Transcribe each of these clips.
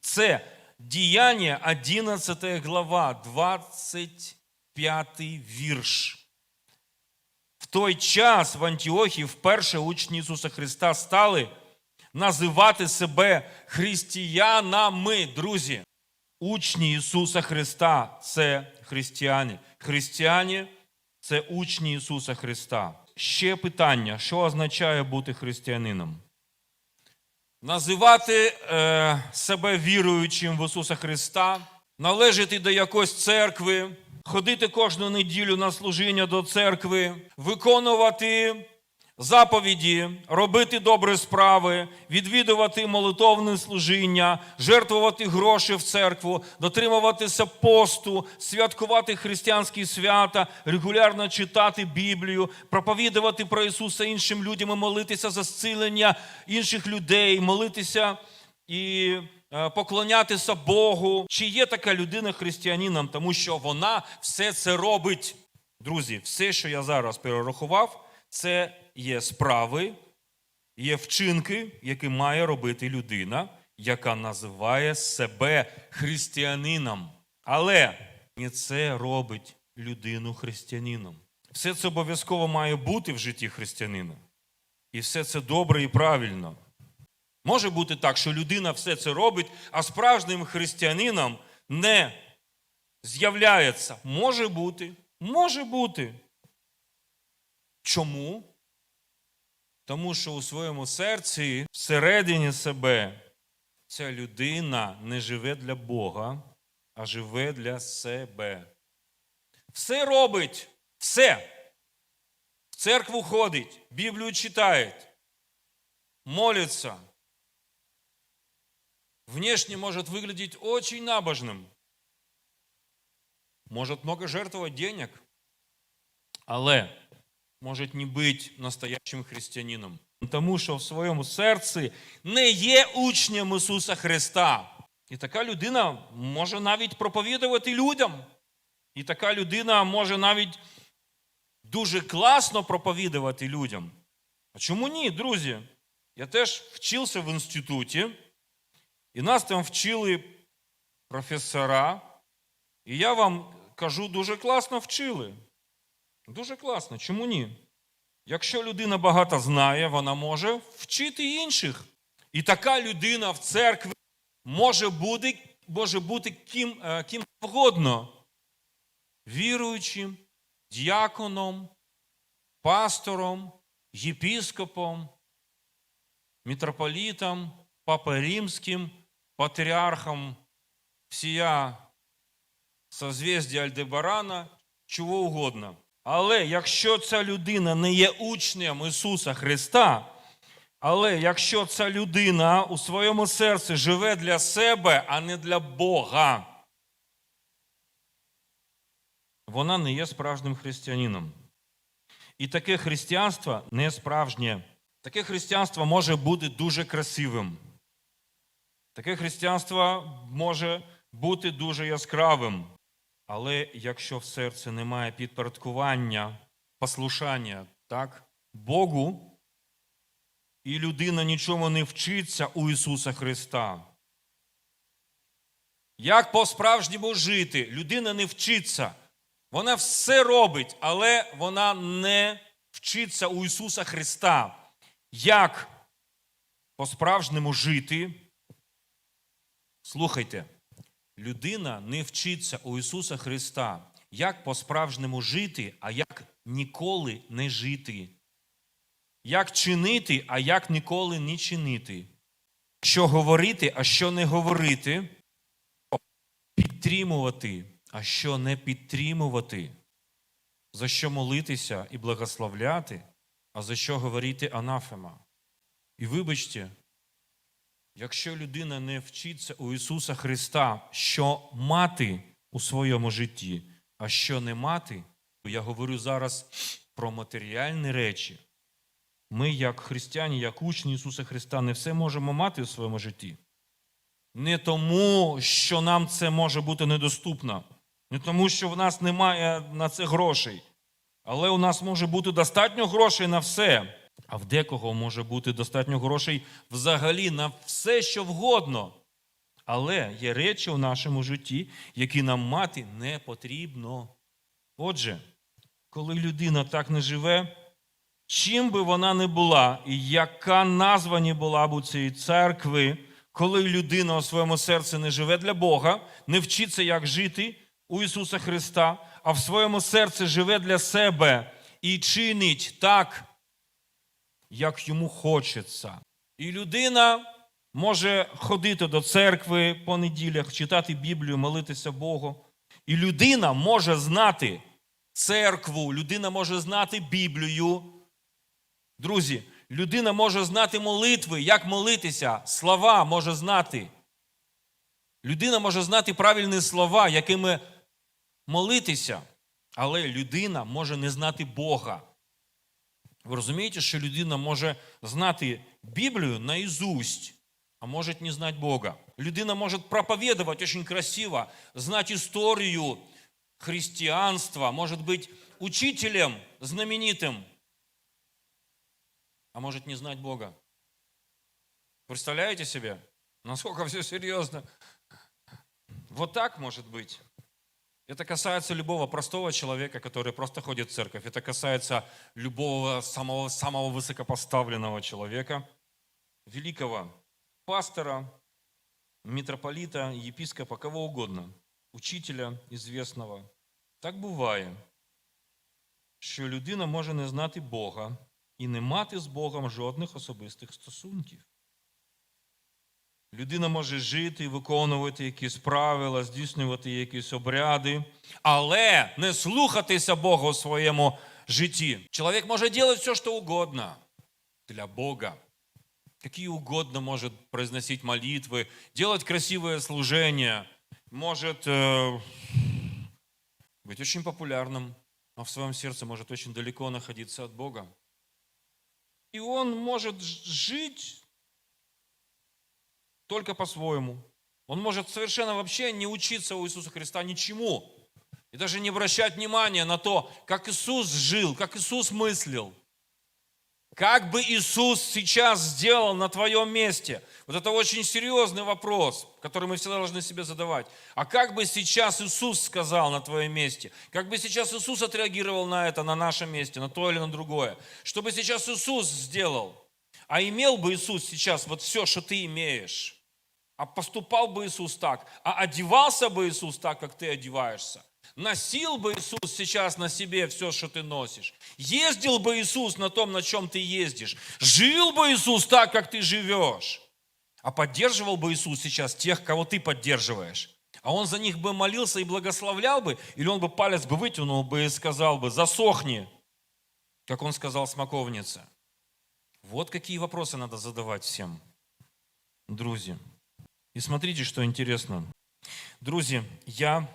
Це Діяння 11 глава, 25 вірш. В той час в Антіохії вперше учні Ісуса Христа стали називати себе християнами, друзі. Учні Ісуса Христа це християни. Християни це учні Ісуса Христа. Ще питання: що означає бути християнином? Називати е, себе віруючим в Ісуса Христа, належати до якоїсь церкви, ходити кожну неділю на служіння до церкви, виконувати заповіді, робити добрі справи, відвідувати молитовне служіння, жертвувати гроші в церкву, дотримуватися посту, святкувати християнські свята, регулярно читати Біблію, проповідувати про Ісуса іншим людям і молитися за зцілення інших людей, молитися і е, поклонятися Богу. Чи є така людина християнином, тому що вона все це робить? Друзі, все, що я зараз перерахував, це є справи, є вчинки, які має робити людина, яка називає себе християнином. Але не це робить людину християнином. Все це обов'язково має бути в житті християнина. І все це добре і правильно. Може бути так, що людина все це робить, а справжнім християнином не з'являється. Може бути, може бути. Чому? Тому що у своєму серці, всередині себе, ця людина не живе для Бога, а живе для себе. Все робить, все. В церкву ходить, Біблію читає, молится. Внешне может выглядеть очень набожным. Может много жертвовать денег. Але може не бути настоящим християнином. Тому що в своєму серці не є учнем Ісуса Христа. І така людина може навіть проповідувати людям. І така людина може навіть дуже класно проповідувати людям. А чому ні, друзі? Я теж вчився в інституті, і нас там вчили професора, і я вам кажу, дуже класно вчили. Дуже класно. Чому ні? Якщо людина багато знає, вона може вчити інших. І така людина в церкві може бути, може бути ким, е, ким вгодно. Віруючим, діаконом, пастором, єпіскопом, митрополітом, папой римським, патріархом всія созвездя Альдебарана, чого угодно. Але якщо ця людина не є учнем Ісуса Христа, але якщо ця людина у своєму серці живе для себе, а не для Бога, вона не є справжнім християнином. І таке християнство не справжнє. Таке християнство може бути дуже красивим. Таке християнство може бути дуже яскравим. Але якщо в серці немає підпорядкування, послушання так, Богу, і людина нічому не вчиться у Ісуса Христа. Як по-справжньому жити? Людина не вчиться. Вона все робить, але вона не вчиться у Ісуса Христа. Як по-справжньому жити? Слухайте, людина не вчиться у Ісуса Христа, як по-справжньому жити, а як ніколи не жити. Як чинити, а як ніколи не чинити. Що говорити, а що не говорити. Підтримувати, а що не підтримувати. За що молитися і благословляти, а за що говорити анафема. І вибачте, якщо людина не вчиться у Ісуса Христа, що мати у своєму житті, а що не мати, я говорю зараз про матеріальні речі. Ми, як християні, як учні Ісуса Христа, не все можемо мати у своєму житті. Не тому, що нам це може бути недоступно, не тому, що в нас немає на це грошей, але у нас може бути достатньо грошей на все. А в декого може бути достатньо грошей взагалі на все, що вгодно. Але є речі у нашому житті, які нам мати не потрібно. Отже, коли людина так не живе, чим би вона не була, і яка назва не була б у цієї церкви, коли людина у своєму серці не живе для Бога, не вчиться, як жити у Ісуса Христа, а в своєму серці живе для себе і чинить так, як йому хочеться. І людина може ходити до церкви по неділях, читати Біблію, молитися Богу. І людина може знати церкву, людина може знати Біблію. Друзі, людина може знати молитви, як молитися, слова може знати. Людина може знати правильні слова, якими молитися, але людина може не знати Бога. Ви розумієте, що людина може знати Біблію наизусть, а може не знати Бога. Людина може проповедовать очень красиво, знать историю христианства, может быть учителем знаменитым, а может не знать Бога. Представляете себе, насколько все серьезно? Вот так может быть. Это касается любого простого человека, который просто ходит в церковь. Это касается любого самого, самого высокопоставленного человека, великого пастора, митрополита, епископа, кого угодно, учителя известного. Так буває, що людина може не знати Бога і не мати з Богом жодних особистих стосунків. Людина може жити, виконувати якісь правила, здійснювати якісь обряди, але не слухатися Бога у своєму житті. Чоловік може робити все, що угодно для Бога. Какие угодно может произносить молитвы, делать красивое служение, может э, быть очень популярным, но в своем сердце может очень далеко находиться от Бога. И он может ж- жить только по-своему. Он может совершенно вообще не учиться у Иисуса Христа ничему. И даже не обращать внимания на то, как Иисус жил, как Иисус мыслил. Как бы Иисус сейчас сделал на твоем месте? Вот это очень серьезный вопрос, который мы всегда должны себе задавать. А как бы сейчас Иисус сказал на твоем месте? Как бы сейчас Иисус отреагировал на это, на нашем месте, на то или на другое? Что бы сейчас Иисус сделал? А имел бы Иисус сейчас вот все, что ты имеешь? А поступал бы Иисус так? А одевался бы Иисус так, как ты одеваешься? Носил бы Иисус сейчас на себе все, что ты носишь? Ездил бы Иисус на том, на чем ты ездишь? Жил бы Иисус так, как ты живешь? А поддерживал бы Иисус сейчас тех, кого ты поддерживаешь? А он за них бы молился и благословлял бы? Или он бы палец бы вытянул бы и сказал бы, засохни, как он сказал смоковнице? Вот какие вопросы надо задавать всем, друзья. И смотрите, что интересно. Друзья, я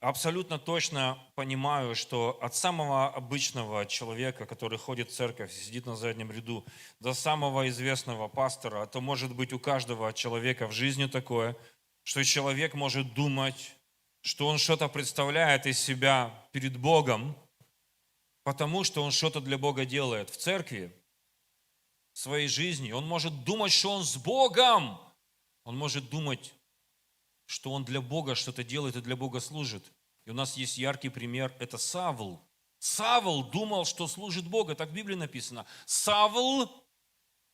абсолютно точно понимаю, что от самого обычного человека, который ходит в церковь, сидит на заднем ряду, до самого известного пастора, а то может быть у каждого человека в жизни такое, что человек может думать, что он что-то представляет из себя перед Богом, потому что он что-то для Бога делает в церкви, в своей жизни. Он может думать, что он с Богом. Он может думать, что он для Бога что-то делает и для Бога служит. И у нас есть яркий пример, это Савл. Савл думал, что служит Бога, так в Библии написано. Савл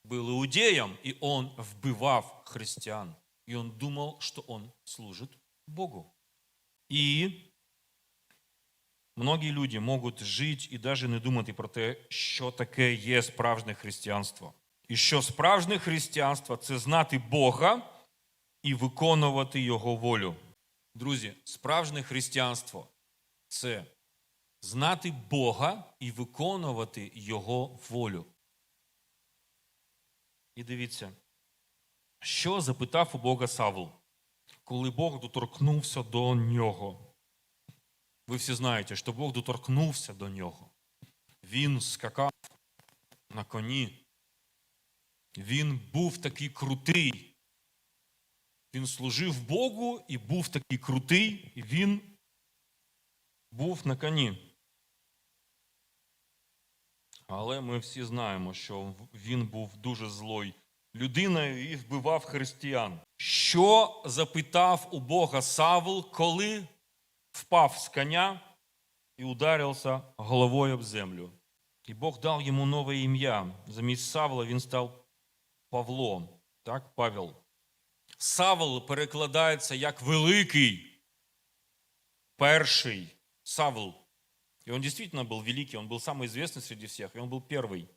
был иудеем, и он вбивав христиан. И он думал, что он служит Богу. І многі люди можуть жити і навіть не думати про те, що таке є справжнє християнство. І що справжнє християнство це знати Бога і виконувати Його волю. Друзі, справжнє християнство це знати Бога і виконувати Його волю. І дивіться, що запитав у Бога Савл, коли Бог доторкнувся до нього. Ви всі знаєте, що Бог доторкнувся до нього. Він скакав на коні. Він був такий крутий. Він служив Богу і був такий крутий, і він був на коні. Але ми всі знаємо, що він був дуже злою людиною і вбивав християн. Що запитав у Бога Савл, коли впав з коня і ударився головою об землю? І Бог дав йому нове ім'я. Замість Савла він став Павлом. Так, Павел. Савл перекладається як великий, перший Савл. И он действительно был великий, он был самый известный среди всех, и он был первый.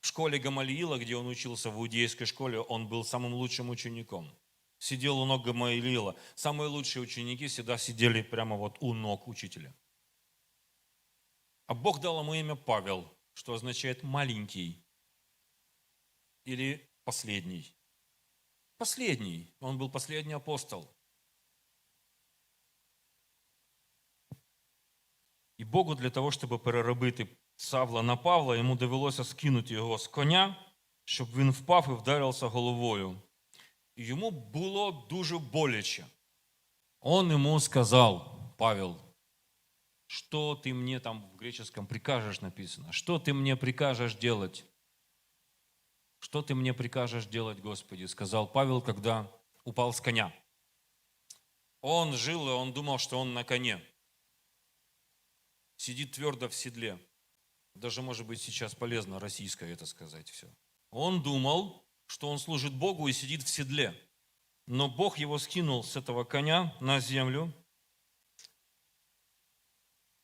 В школе Гамалиила, где он учился в иудейской школе, он был самым лучшим учеником. Сидел у ног Гамалиила. Самые лучшие ученики всегда сидели прямо вот у ног учителя. А Бог дал ему имя Павел, что означает маленький или последний Последний. Он был последний апостол. І Богу для того, щоб переробити Савла на Павла, йому довелося скинути його з коня, щоб він впав і вдарився головою. І йому було дуже боляче. Он ему сказал, Павел, что ты мне там в греческом прикажешь написано, что ты мне прикажешь делать? Что ты мне прикажешь делать, Господи? Сказал Павел, когда упал с коня. Он жил, и он думал, что он на коне. Сидит твердо в седле. Даже, может быть, сейчас полезно российское это сказать все. Он думал, что он служит Богу и сидит в седле. Но Бог его скинул с этого коня на землю,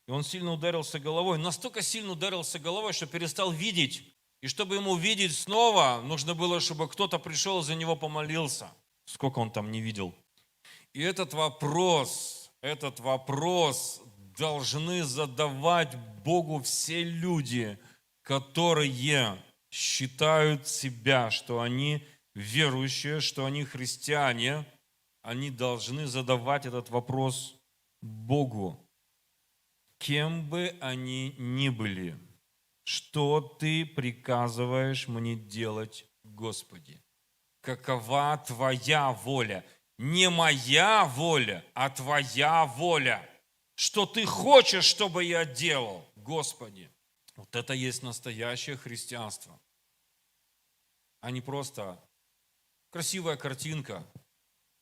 и он сильно ударился головой, настолько сильно ударился головой, что перестал видеть. И чтобы ему видеть снова, нужно было, чтобы кто-то пришел за него помолился. Сколько он там не видел. И этот вопрос, этот вопрос должны задавать Богу все люди, которые считают себя, что они верующие, что они христиане, они должны задавать этот вопрос Богу. Кем бы они ни были, что ты приказываешь мне делать, Господи? Какова твоя воля? Не моя воля, а твоя воля. Что ты хочешь, чтобы я делал, Господи? Вот это есть настоящее христианство, а не просто красивая картинка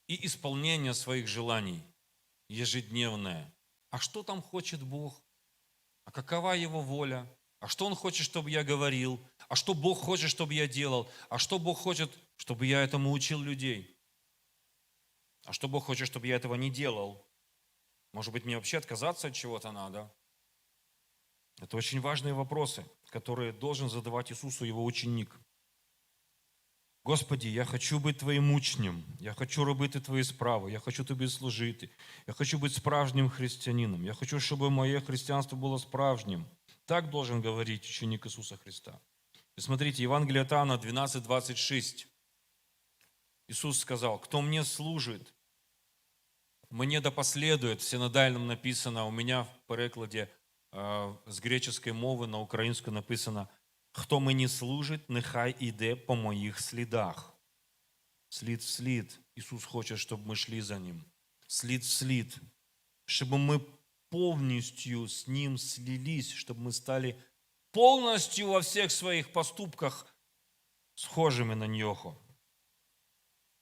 и исполнение своих желаний ежедневное. А что там хочет Бог? А какова Его воля? А что Он хочет, чтобы я говорил? А что Бог хочет, чтобы я делал? А что Бог хочет, чтобы я этому учил людей? А что Бог хочет, чтобы я этого не делал? Может быть, мне вообще отказаться от чего-то надо? Это очень важные вопросы, которые должен задавать Иисусу его ученик. Господи, я хочу бути Твоїм учнем, я хочу робити Твої справи, я хочу Тобі служити, я хочу бути справжнім християнином, я хочу, щоб моє християнство було справжнім. Так должен говорить ученик Иисуса Христа. И смотрите, Евангелие от Иоанна 12:26. Иисус сказал, кто мне служит, мне да последует. В синодальном написано, у меня в перекладе э, з греческой мови на українську написано Хто мені служить, нехай іде по моїх слідах. Слід в слід. Ісус хоче, щоб ми йшли за Ним. Слід в слід. Щоб ми повністю з Ним слились, щоб ми стали повністю во всіх своїх поступках схожими на Нього.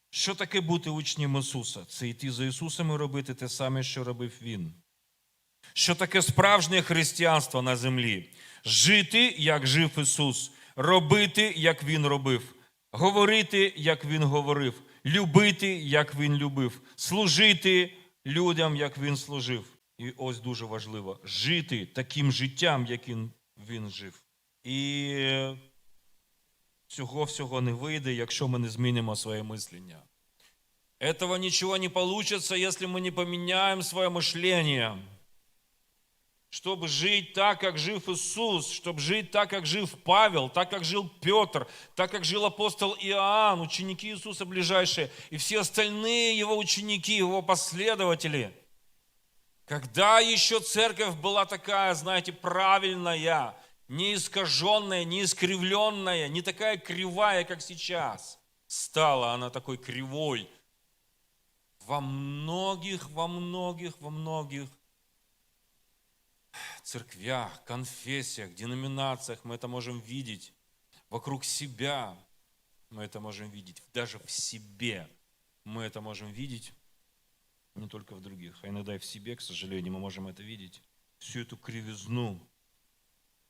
Що таке бути учнем Ісуса? Це йти за Ісусом і робити те саме, що робив Він. Що таке справжнє християнство на землі? Жити, як жив Ісус, робити, як Він робив, говорити, як Він говорив, любити, як Він любив, служити людям, як Він служив. І ось дуже важливо жити таким життям, яким Він жив. І цього всього не вийде, якщо ми не змінимо своє мислення. Этого ничего не получится, если мы не поменяем свое мышление чтобы жить так, как жив Иисус, чтобы жить так, как жив Павел, так, как жил Петр, так, как жил апостол Иоанн, ученики Иисуса ближайшие, и все остальные его ученики, его последователи. когда еще церковь была такая, знаете, правильная, не искаженная, не искривленная, не такая кривая, как сейчас, стала она такой кривой во многих, во многих, во многих церквях, конфессиях, деноминациях мы это можем видеть. Вокруг себя мы это можем видеть, даже в себе. мы это можем видеть не только в других, а иногда и в себе, к сожалению, мы можем это видеть. Всю эту кривизну.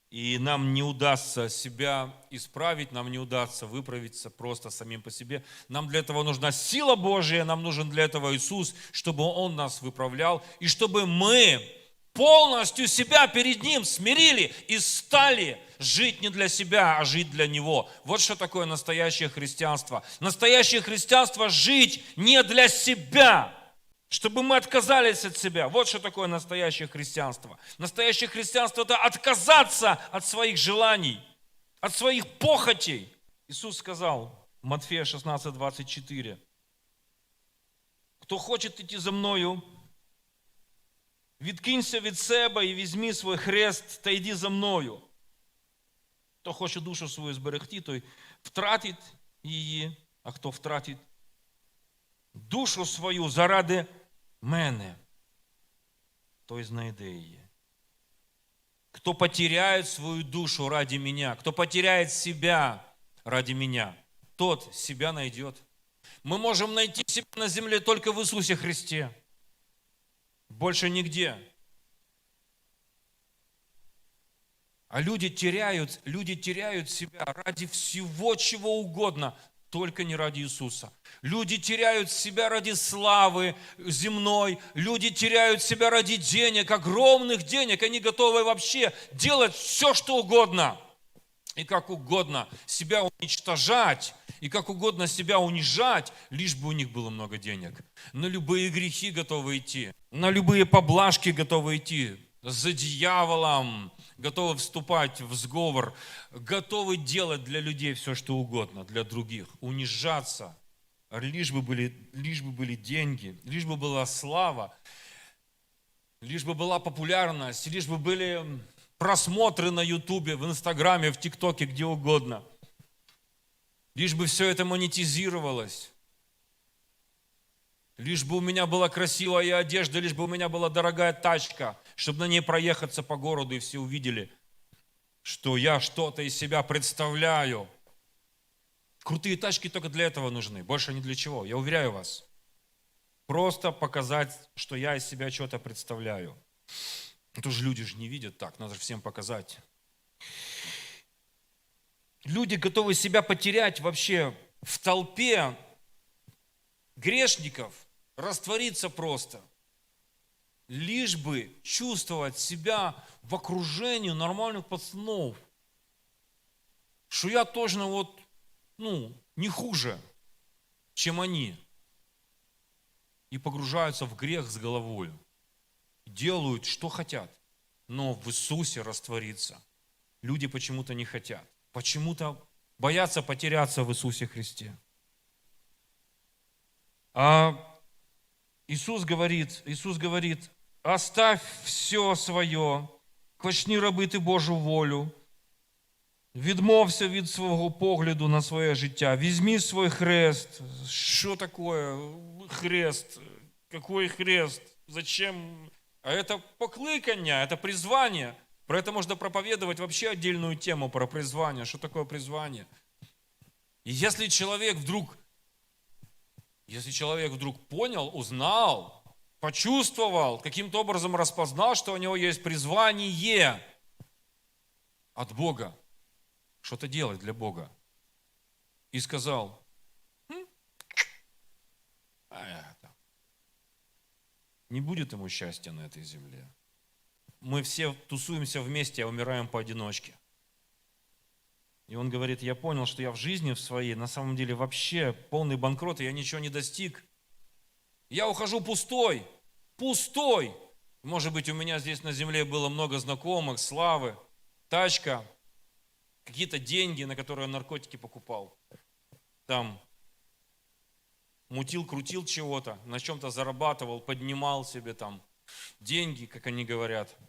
И нам не удастся себя исправить, нам не удастся выправиться просто самим по себе. Нам для этого нужна сила Божия, нам нужен для этого Иисус, чтобы Он нас выправлял, и чтобы мы полностью себя перед Ним смирили и стали жить не для себя, а жить для Него. Вот что такое настоящее христианство. Настоящее христианство – жить не для себя, чтобы мы отказались от себя. Вот что такое настоящее христианство. Настоящее христианство – это отказаться от своих желаний, от своих похотей. Иисус сказал, Матфея 16, 24, «Кто хочет идти за Мною, відкинься від себе і візьми свій хрест та йди за мною. Хто хоче душу свою зберегти, той втратить її, а хто втратить душу свою заради мене, той знайде її. Кто потеряет свою душу ради меня, кто потеряет себя ради меня, тот себя найдет. Мы можем найти себя на земле только в Иисусе Христе. Больше нигде. А люди теряют, люди теряют себя ради всего, чего угодно, только не ради Иисуса. Люди теряют себя ради славы земной, люди теряют себя ради денег, огромных денег. Они готовы вообще делать все, что угодно. И как угодно себя уничтожать, и как угодно себя унижать, лишь бы у них было много денег. На любые грехи готовы идти, на любые поблажки готовы идти, за дьяволом, готовы вступать в сговор, готовы делать для людей все, что угодно, для других, унижаться, лишь бы были, лишь бы были деньги, лишь бы была слава, лишь бы была популярность, лишь бы были просмотры на Ютубе, в Инстаграме, в ТикТоке, где угодно – лишь бы все это монетизировалось, лишь бы у меня была красивая одежда, лишь бы у меня была дорогая тачка, чтобы на ней проехаться по городу и все увидели, что я что-то из себя представляю. Крутые тачки только для этого нужны, больше ни для чего, я уверяю вас. Просто показать, что я из себя что-то представляю. Это же люди же не видят так, надо же всем показать люди готовы себя потерять вообще в толпе грешников, раствориться просто, лишь бы чувствовать себя в окружении нормальных пацанов, что я точно вот, ну, не хуже, чем они. И погружаются в грех с головой. Делают, что хотят. Но в Иисусе раствориться люди почему-то не хотят почему-то боятся потеряться в Иисусе Христе. А Иисус говорит, Иисус говорит, оставь все своє, почни робити Божу волю, відмовся від свого погляду на своє життя, візьми свій хрест. Що таке хрест? Какой хрест? Зачем? А это покликання, это призвание – про это можно проповедовать вообще отдельную тему про призвание. Что такое призвание? И если человек вдруг, если человек вдруг понял, узнал, почувствовал, каким-то образом распознал, что у него есть призвание от Бога, что-то делать для Бога, и сказал, хм, а это, не будет ему счастья на этой земле мы все тусуемся вместе, а умираем поодиночке. И он говорит, я понял, что я в жизни в своей на самом деле вообще полный банкрот, и я ничего не достиг. Я ухожу пустой, пустой. Может быть, у меня здесь на земле было много знакомых, славы, тачка, какие-то деньги, на которые я наркотики покупал. Там мутил, крутил чего-то, на чем-то зарабатывал, поднимал себе там деньги, как они говорят –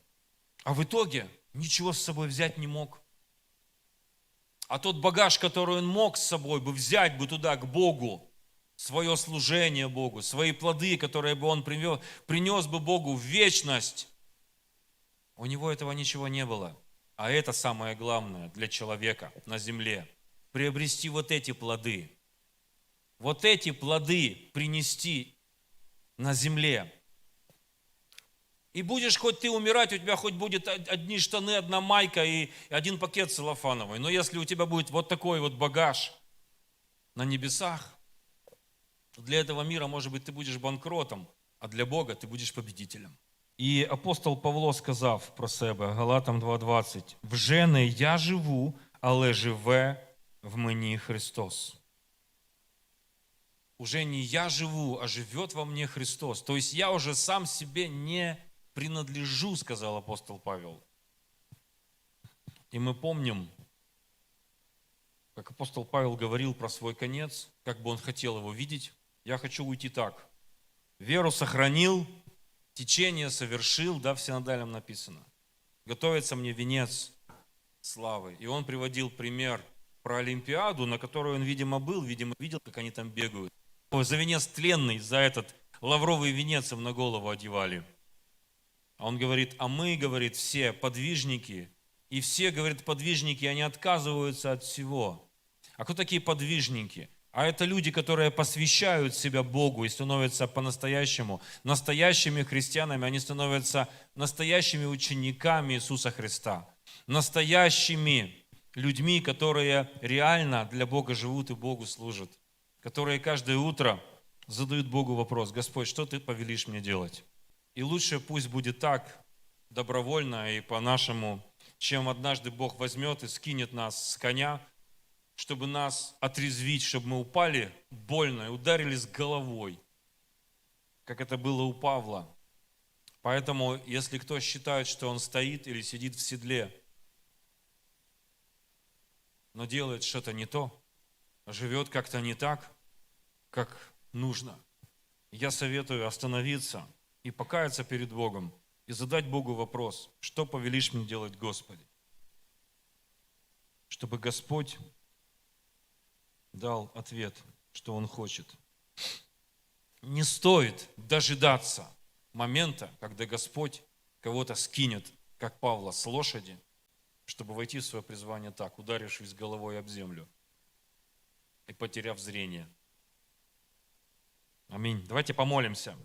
а в итоге ничего с собой взять не мог. А тот багаж, который он мог с собой бы взять бы туда, к Богу, свое служение Богу, свои плоды, которые бы он принес, принес бы Богу в вечность, у него этого ничего не было. А это самое главное для человека на земле. Приобрести вот эти плоды. вот эти плоды принести на земле. И будешь хоть ты умирать, у тебя хоть будет од- одни штаны, одна майка и один пакет целлофановый. Но если у тебя будет вот такой вот багаж на небесах, для этого мира, может быть, ты будешь банкротом, а для Бога ти будеш победителем. І апостол Павло сказав про себе, Галатам 2.20, «Вже не я живу, але живе в мені Христос». Уже не я живу, а живет во мне Христос. То есть я уже сам себе не принадлежу, сказал апостол Павел. И мы помним, как апостол Павел говорил про свой конец, как бы он хотел его видеть. Я хочу уйти так. Веру сохранил, течение совершил, да, в синодальном написано. Готовится мне венец славы. И он приводил пример про Олимпиаду, на которой он, видимо, был, видимо, видел, как они там бегают. За венец тленный, за этот лавровый венец им на голову одевали. А он говорит, а мы, говорит, все подвижники, и все, говорит, подвижники, они отказываются от всего. А кто такие подвижники? А это люди, которые посвящают себя Богу и становятся по-настоящему настоящими христианами, они становятся настоящими учениками Иисуса Христа, настоящими людьми, которые реально для Бога живут и Богу служат, которые каждое утро задают Богу вопрос, Господь, что ты повелишь мне делать? И лучше пусть будет так, добровольно и по-нашему, чем однажды Бог возьмет и скинет нас с коня, чтобы нас отрезвить, чтобы мы упали больно и ударились головой, как это было у Павла. Поэтому, если кто считает, что он стоит или сидит в седле, но делает что-то не то, живет как-то не так, как нужно, я советую остановиться и покаяться перед Богом и задать Богу вопрос, что повелишь мне делать, Господи? Чтобы Господь дал ответ, что Он хочет. Не стоит дожидаться момента, когда Господь кого-то скинет, как Павла, с лошади, чтобы войти в свое призвание так, ударившись головой об землю и потеряв зрение. Аминь. Давайте помолимся.